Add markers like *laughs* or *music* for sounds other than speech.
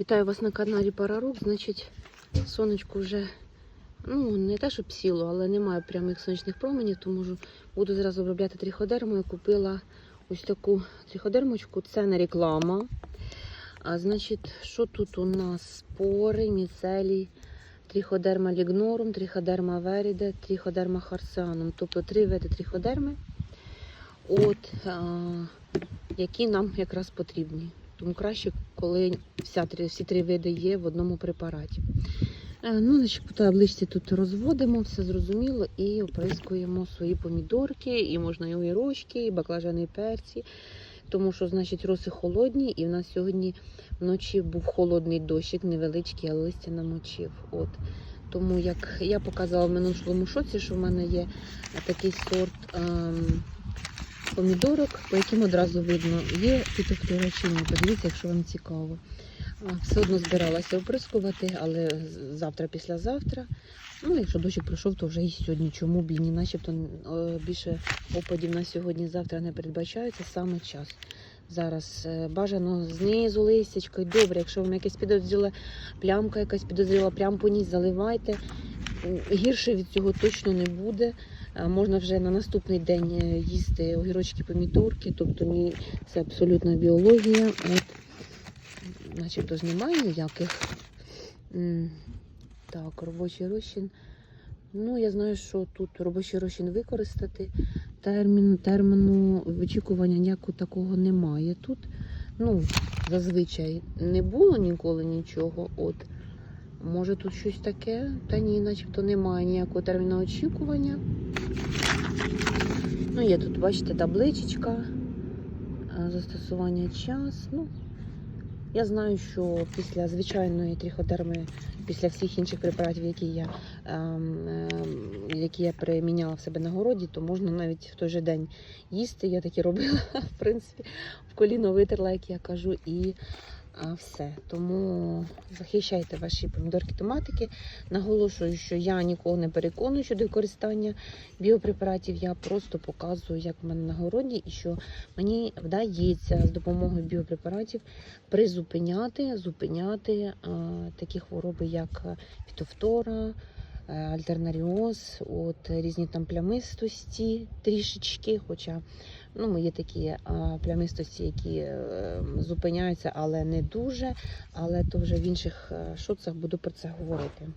Вітаю вас на каналі Парарук. Значить, сонечко вже ну, не те, щоб сіло, але немає прямих сонячних променів, тому ж буду зараз обробляти тріходерму. Я купила ось таку тріходермочку. Це не реклама. А, значить, що тут у нас? Спори, міцелій, тріходерма лігнорум, тріходерма веріде, тріходерма харсіанум. Тобто три види тріходерми, от, а, які нам якраз потрібні. Тому краще, коли вся всі три види є в одному препараті. Е, Ну, значить, по табличці тут розводимо, все зрозуміло, і оприскуємо свої помідорки, і можна і огірочки, і баклажани, і перці. Тому що, значить, роси холодні, і в нас сьогодні вночі був холодний дощик, невеличкий, але листя намочив. От. Тому як я показала в минулому шоці, що в мене є такий сорт ем, помідорок, по яким одразу видно, є фітофтора чи ні. Подивіться, якщо вам цікаво. Все одно збиралася оприскувати, але завтра, післязавтра. Ну, якщо дощик пройшов, то вже і сьогодні. Чому б і ні? Начебто більше опадів на сьогодні-завтра не передбачається саме час. Зараз е, бажано знизу листячко. І добре, якщо вам якась підозріла плямка, якась підозріла прям по ній, заливайте. Гірше від цього точно не буде. Е, Можна вже на наступний день е, їсти огірочки, помідорки, тобто ні, це абсолютна біологія. От, начебто ж немає ніяких. Так, робочий розчин. Ну, я знаю, що тут робочий розчин використати. Термін, терміну вичікування ніякого такого немає тут. Ну, зазвичай не було ніколи нічого. От. Може тут щось таке? Та ні, начебто немає ніякого терміну очікування. Ну, є тут, бачите, табличечка, е, застосування час. Ну, я знаю, що після звичайної тріходерми, після всіх інших препаратів, які я, ем, ем, які я приміняла в себе на городі, то можна навіть в той же день їсти. Я таке робила, *laughs* в принципі, в коліно витерла, як я кажу, і все. Тому захищайте ваші помідорки, томатики. Наголошую, що я нікого не переконую щодо використання біопрепаратів. Я просто показую, як в мене на городі, і що мені вдається з допомогою біопрепаратів призупиняти, зупиняти а, такі хвороби, як фітофтора, е, альтернаріоз, от різні там плямистості трішечки. Хоча ну, є такі а, плямистості, які е, зупиняються, але не дуже. Але то вже в інших шуцах буду про це говорити.